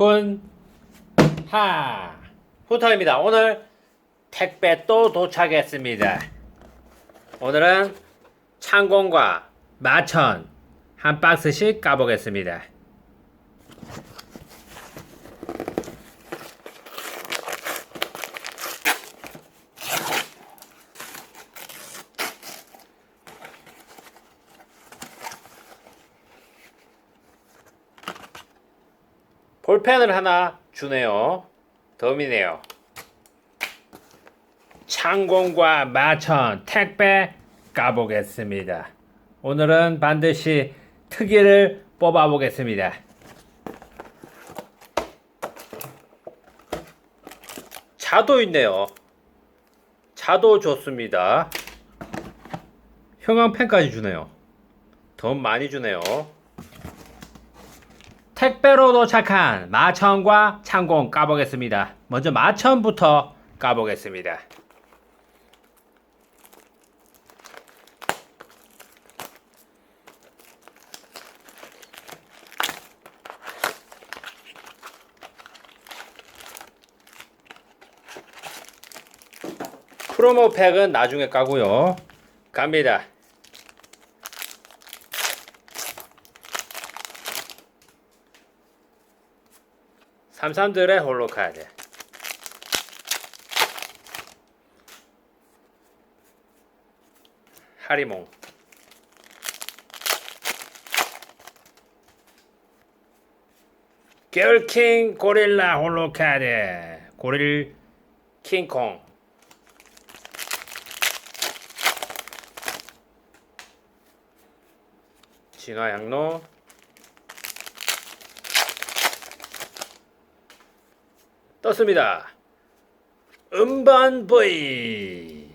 훈, 하. 후터입니다. 오늘 택배 또 도착했습니다. 오늘은 창공과 마천 한 박스씩 까보겠습니다. 볼펜을 하나 주네요. 덤이네요. 창공과 마천 택배 까보겠습니다. 오늘은 반드시 특이를 뽑아보겠습니다. 차도 있네요. 차도 좋습니다. 형광펜까지 주네요. 더 많이 주네요. 택배로 도착한 마천과 창공 까보겠습니다. 먼저 마천부터 까보겠습니다. 프로모 팩은 나중에 까고요. 갑니다. 삼삼들의 홀로 카드. 하리몽. 겨울킹 고릴라 홀로 카드. 고릴 킹콩. 진화양로. 떴습니다. 음반 보이.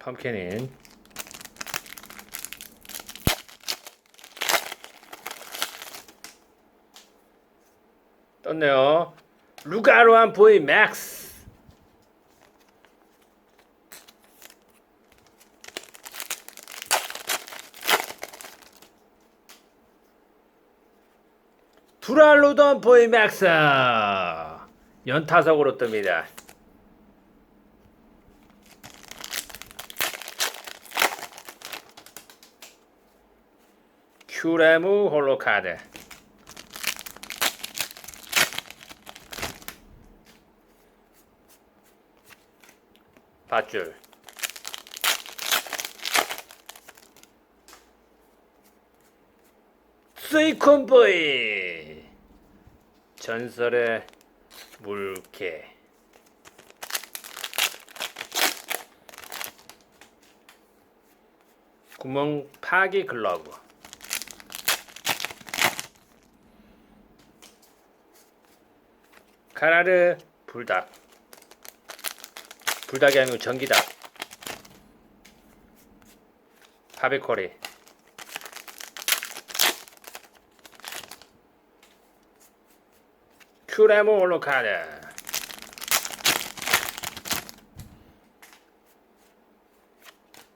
펌캐닌. 떴네요. 루가로한 보이 맥스. 두랄로던 보이 맥스. 연타석으로 뜹니다. 큐레무 홀로카드. 밧줄. 스이콘보이 전설의 물개. 구멍 파기 글러브. 카라르 불닭. 불닭이 아니고 전기닭. 바베코리 큐레모 올로카드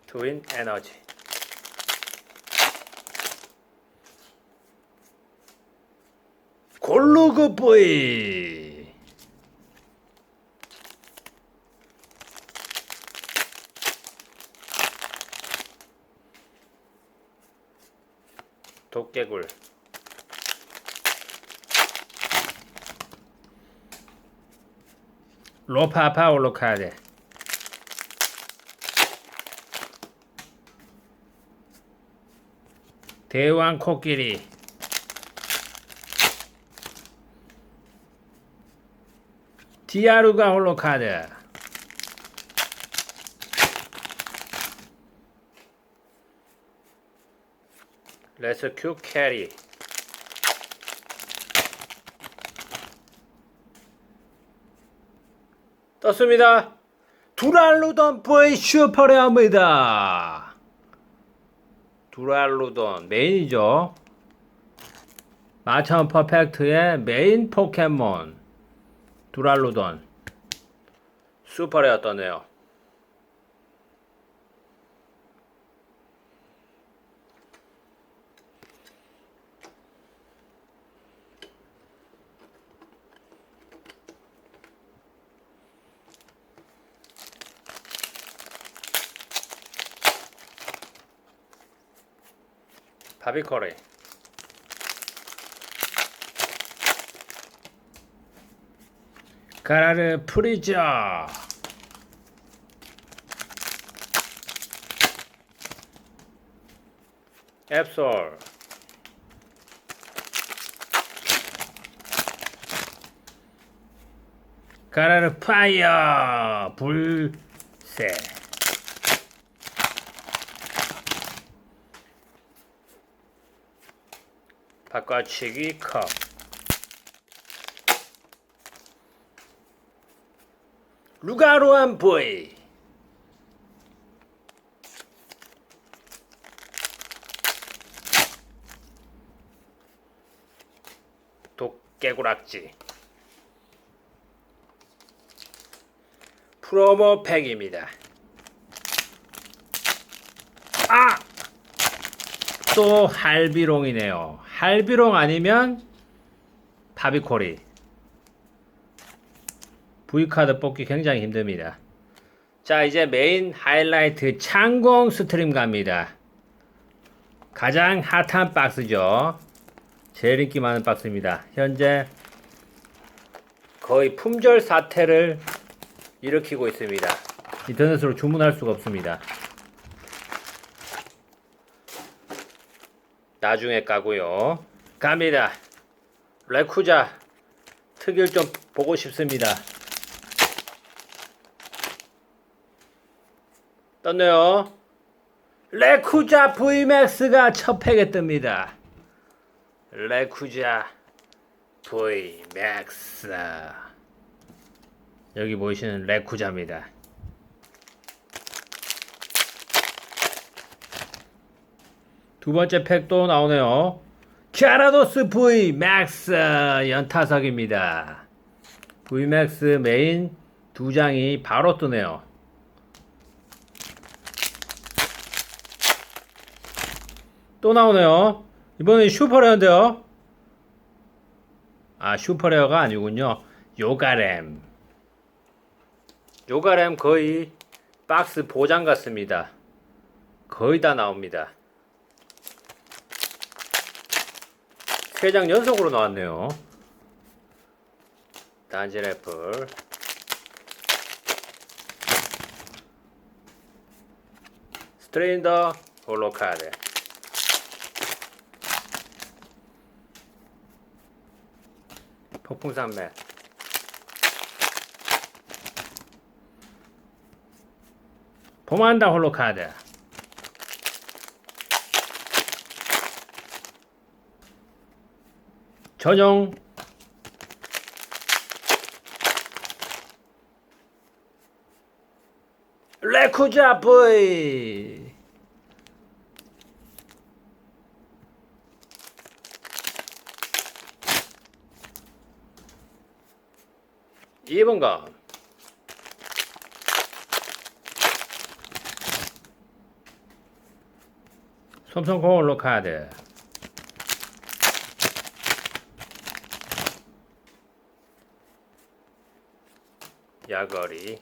트윈 에너지 골로그 보이 도깨굴 로파파 올로카드 대왕 코끼리. 디아루가 홀로카드 레스큐 캐리 떴습니다. 두랄루돈 보이 슈 퍼레어입니다. 두랄루돈 메인이죠. 마천 퍼펙트의 메인 포켓몬 두랄루돈 슈퍼레어 떴네요. 바비코리. 가라르 프리저. 앱솔. 가라르 파이어. 불새 바꿔치기 컵 루가로한 보이. 도깨구락지. 프로모 팩입니다. 아! 또 할비롱이네요 할비롱 아니면 바비코리 V카드 뽑기 굉장히 힘듭니다. 자, 이제 메인 하이라이트 창공 스트림 갑니다. 가장 핫한 박스죠. 제일 인기 많은 박스입니다. 현재 거의 품절 사태를 일으키고 있습니다. 인터넷으로 주문할 수가 없습니다. 나중에 까고요. 갑니다. 레쿠자 특일 좀 보고 싶습니다. 떴네요. 레쿠자 VMAX가 첫 팩에 뜹니다. 레쿠자 VMAX 여기 보이시는 레쿠자입니다. 두 번째 팩도 나오네요. 캬라도스 VMAX 연타석입니다. VMAX 메인 두 장이 바로 뜨네요. 또 나오네요. 이번엔 슈퍼레어인데요. 아, 슈퍼레어가 아니군요. 요가램. 요가램 거의 박스 보장 같습니다. 거의 다 나옵니다. 세장 연속으로 나왔네요. 단지 래플. 스트레인더 홀로카드. 폭풍산맥 포만다 홀로카드 전용. 레쿠자 브이. 2번가? 솜솜 홀로 카드 야거리.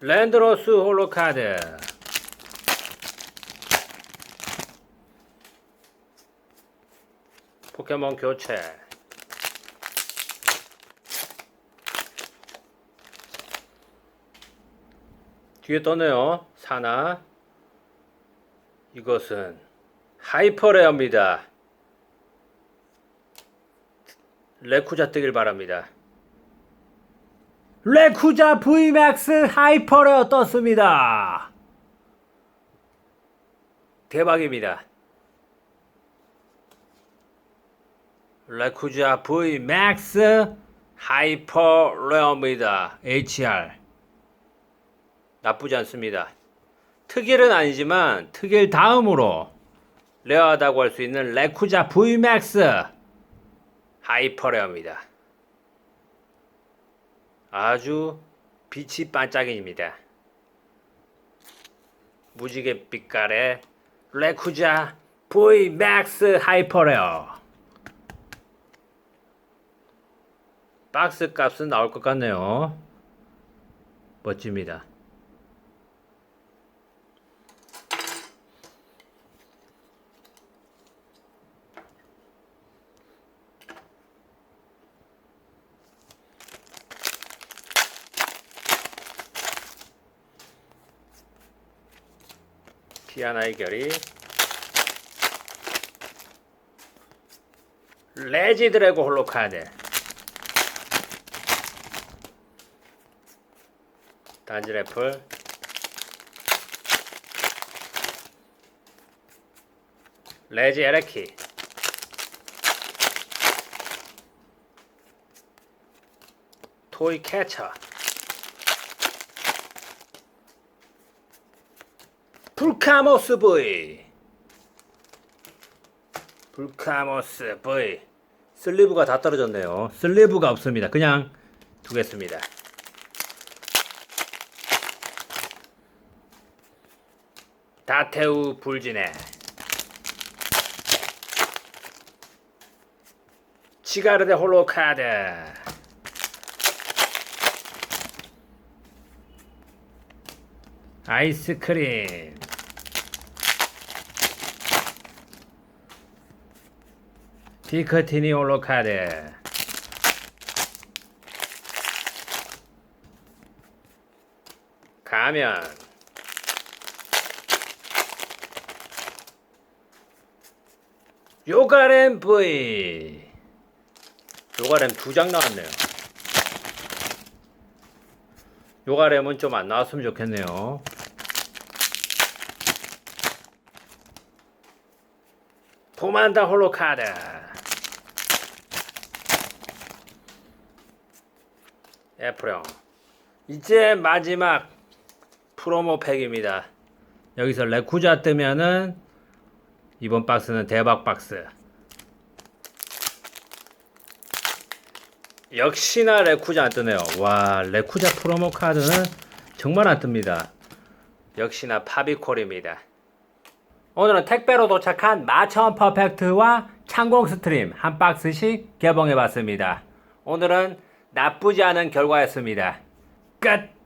랜드로스 홀로 카드. 포켓몬 교체. 뒤에 떠네요. 사나. 이것은 하이퍼레어입니다 레쿠자 뜨길 바랍니다 레쿠자 VMAX 하이퍼레어 떴습니다 대박입니다 레쿠자 V 맥스 하이퍼 레어입니다. HR 나쁘지 않습니다. 특일은 아니지만 특일 다음으로 레어하다고 할 수 있는 레쿠자 V 맥스 하이퍼 레어입니다. 아주 빛이 반짝입니다. 무지개 빛깔의 레쿠자 V 맥스 하이퍼 레어 박스 값은 나올 것 같네요. 멋집니다. 티아나의 결이. 레지 드래곤 홀로 카드. 단지 래플. 레지 에레키. 토이 캐쳐 불카모스 V 불카모스 V 슬리브가 다 떨어졌네요. 슬리브가 없습니다. 그냥 두겠습니다. 다테우 불지네 치가르데 홀로카드 아이스크림 피커티니 홀로카드 가면. 요가렘 V 요가렘 두장 나왔네요. 요가렘은 좀 안 나왔으면 좋겠네요. 포만다 홀로카드 애플형. 이제 마지막 프로모 팩입니다. 여기서 레쿠자 뜨면은 이번 박스는 대박 박스. 역시나 레쿠자 안 뜨네요. 와 레쿠자 프로모 카드는 정말 안 뜹니다. 역시나 파비콜입니다. 오늘은 택배로 도착한 마천 퍼펙트와 창공 스트림 한 박스씩 개봉해 봤습니다. 오늘은 나쁘지 않은 결과였습니다. 끝!